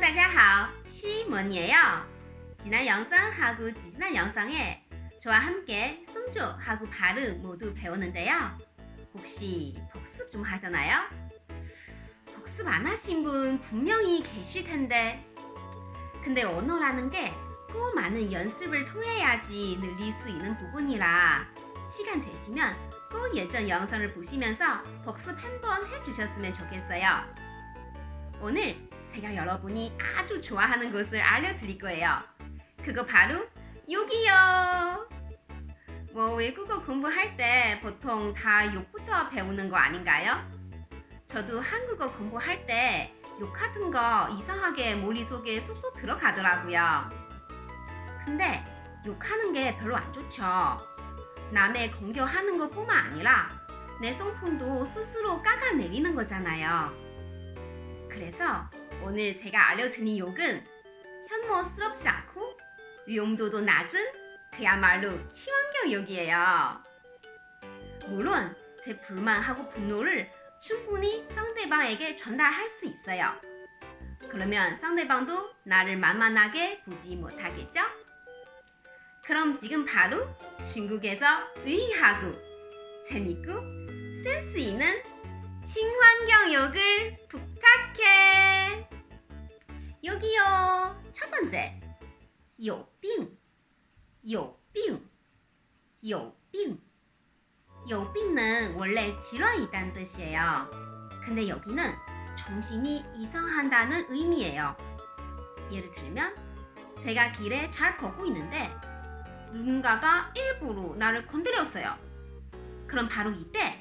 大家好. 시몬이에요. 지난 영상하고 지난 영상에 저와 함께 성조하고 발음 모두 배웠는데요. 혹시 복습 좀 하셨나요? 복습 안 하신 분 분명히 계실 텐데. 근데 언어라는 게 꼭 많은 연습을 통해야지 늘릴 수 있는 부분이라 시간 되시면 꼭 예전 영상을 보시면서 복습 한번 해주셨으면 좋겠어요. 오늘 제가 여러분이 아주 좋아하는 곳을 알려드릴 거예요. 그거 바로 욕이요. 뭐 외국어 공부할 때 보통 다 욕부터 배우는 거 아닌가요? 저도 한국어 공부할 때 욕 같은 거 이상하게 머릿속에 쏙쏙 들어가더라고요. 근데 욕하는 게 별로 안 좋죠. 남의 공격하는 것뿐만 아니라 내 성품도 스스로 깎아내리는 거잖아요. 그래서 오늘 제가 알려드린 욕은 혐오스럽지 않고 위험도도 낮은 그야말로 친환경 욕이에요. 물론 제 불만하고 분노를 충분히 상대방에게 전달할 수 있어요. 그러면 상대방도 나를 만만하게 보지 못하겠죠? 그럼 지금 바로 중국에서 유행하고 재밌고 센스 있는 친환경 욕을 부탁해. 여기요. 첫 번째. 有病,有病,有病.有病는 원래 질환이 있다는 뜻이에요. 근데 여기는 정신이 이상한다는 의미예요. 예를 들면 제가 길에 잘 걷고 있는데 누군가가 일부러 나를 건드렸어요. 그럼 바로 이때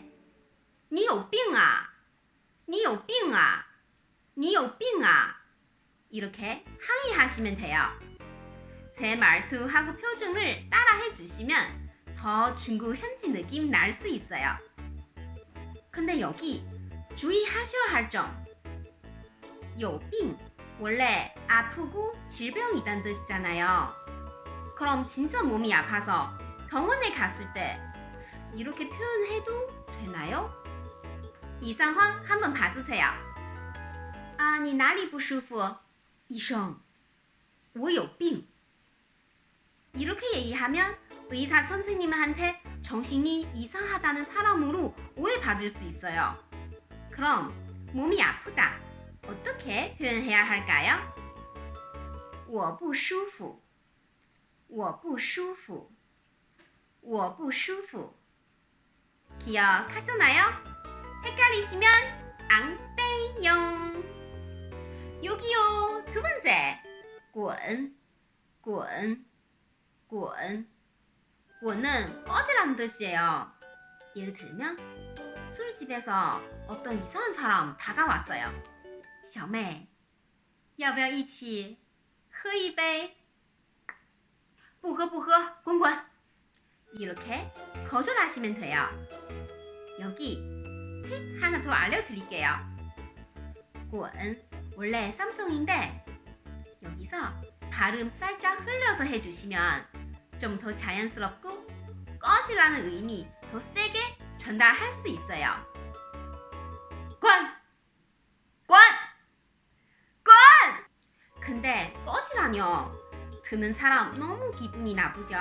你有病啊!你有病啊! 你有病啊! 이렇게 항의하시면 돼요. 제 말투하고 표정을 따라해 주시면 더 중국 현지 느낌 날 수 있어요. 근데 여기 주의하셔야 할 점. 有病 원래 아프고 질병이 있다는 뜻이잖아요. 그럼 진짜 몸이 아파서 병원에 갔을 때 이렇게 표현해도 되나요? 이 상황 한번 봐주세요. 아, 你哪里不舒服?医生,我有病. 이렇게 얘기하면 의사 선생님한테 정신이 이상하다는 사람으로 오해받을 수 있어요. 그럼 몸이 아프다. 어떻게 표현해야 할까요? 我不舒服.我不舒服.我不舒服. 기억하셨나요? 헷갈리시면 안 빼요. 여기요. 두 번째. 滚,滚,滚. 滚은 꺼지라는 뜻이에요. 예를 들면 술집에서 어떤 이상한 사람 다가왔어요. 小妹,要不要一起喝一杯?不喝不喝,滚滚. 이렇게 거절하시면 돼요. 여기 팁 하나 더 알려드릴게요. 滚 원래 삼성인데 여기서 발음 살짝 흘려서 해주시면 좀 더 자연스럽고 꺼지라는 의미 더 세게 전달할 수 있어요. 권! 권! 권! 근데 꺼지라뇨. 듣는 사람 너무 기분이 나쁘죠?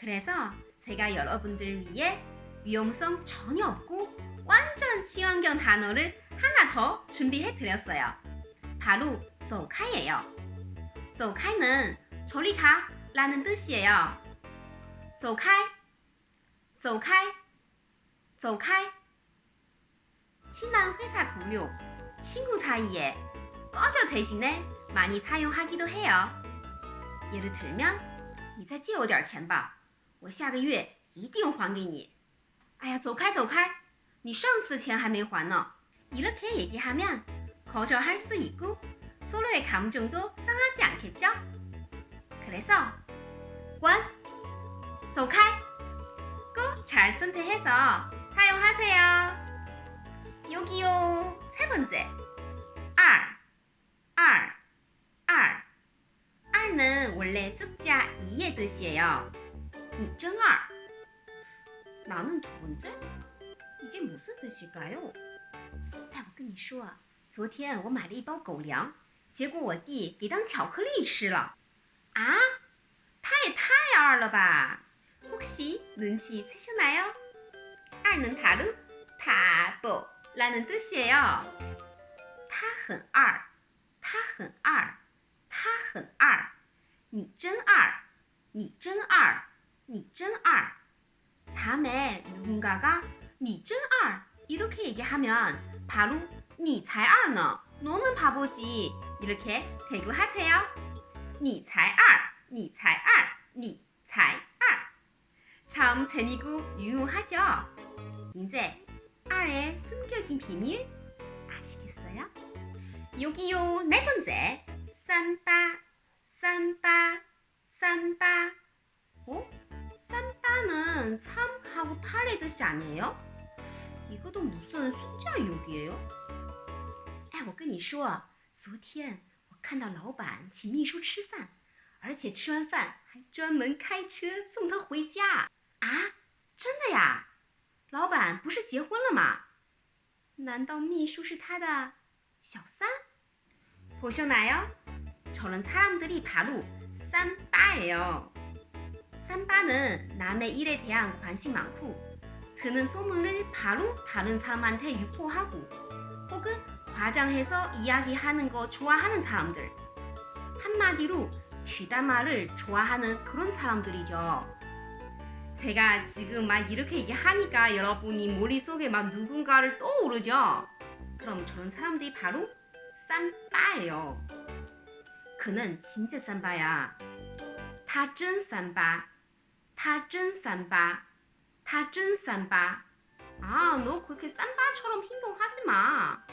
그래서 제가 여러분들 위해 위험성 전혀 없고 완전 친환경 단어를 더 준비해 드렸어요. 바로 走开예요. 走开는 저리 가 라는 뜻이에요. 走开,走开,走开. 친한 회사 동료, 친구 사이에 꺼져 대신에 많이 사용하기도 해요. 예를 들면 你再借我点钱吧我下个月一定还给你。哎呀，走开走开！你上次钱还没还呢。 이렇게 얘기하면 거절할 수 있고 서로의 감정도 상하지 않겠죠? 그래서 원, 소칼 꼭 잘 선택해서 사용하세요. 여기요. 세 번째. R, R, R. R는 원래 숫자 2의 뜻이에요. 2.2. 나는 두 번째? 이게 무슨 뜻일까요? 哎，我跟你说，昨天我买了一包狗粮， 结果我弟给当巧克力吃了。啊，他也太二了吧！혹시눈치채셨나요？二는 바로 바보라는 뜻이에요. 他很二，他很二，他很二，你真二，你真二，你真二. 다음에 누군가가 你真二 이렇게 얘기하면 바로 你才二呢, 너는 바보지 이렇게 대구하세요. 你才二,你才二,你才二. 참 재미고 유용하죠? 이제 R의 숨겨진 비밀 아시겠어요? 여기요 네 번째 쌈바 쌈바 쌈바 어? 쌈바는 3하고 8의 뜻이 아니에요? 이것도 무슨 숫자 욕이에요? 哎，我跟你说，昨天我看到老板请秘书吃饭，而且吃完饭还专门开车送他回家啊！真的呀？老板不是结婚了吗？难道秘书是他的小三？ 보셨나요? 저런 사람들이 바로 쌈바예요. 쌈바는 남의 일에 대한 관심 많고 그는 소문을 바로 다른 사람한테 유포하고 혹은 과장해서 이야기하는 거 좋아하는 사람들. 한마디로 뒷담화를 좋아하는 그런 사람들이죠. 제가 지금 막 이렇게 얘기하니까 여러분이 머릿속에 막 누군가를 떠오르죠? 그럼 저런 사람들이 바로 쌈바예요. 그는 진짜 쌈바야. 타진 쌈바. 타진 쌈바. 他真 쌈바. 아, 너 그렇게 쌈바처럼 행동하지 마.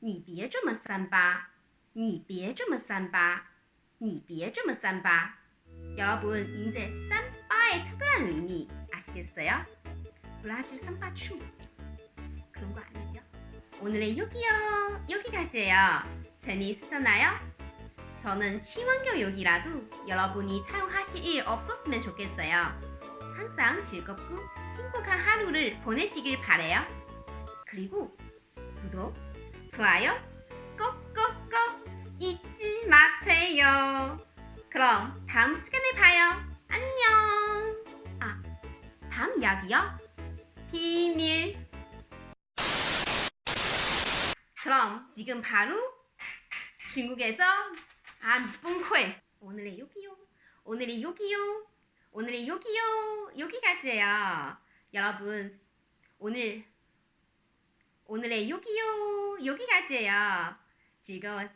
你别这么 쌈바. 你别这么 쌈바. 你别这么 쌈바. 여러분, 이제 쌈바의 특별한 의미 아시겠어요? 브라질 쌈바추. 그런 거 아니에요? 오늘의 요기요 여기까지예요. 재미있으셨나요? 저는 친환경 요기라도 여러분이 사용하실 일 없었으면 좋겠어요. 항상 즐겁고 행복한 하루를 보내시길 바래요. 그리고 구독, 좋아요 꼭꼭꼭 잊지 마세요. 그럼 다음 시간에 봐요. 안녕. 아, 다음 이야기요? 비밀. 그럼 지금 바로 중국에서 아 뿡코에 오늘의 요기요 오늘의 요기요 오늘의 요기요 여기까지예요 여러분 오늘 오늘의 요기요 여기까지예요 즐거워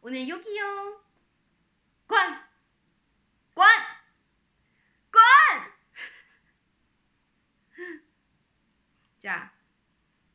오늘 요기요 관! 관! 관! 자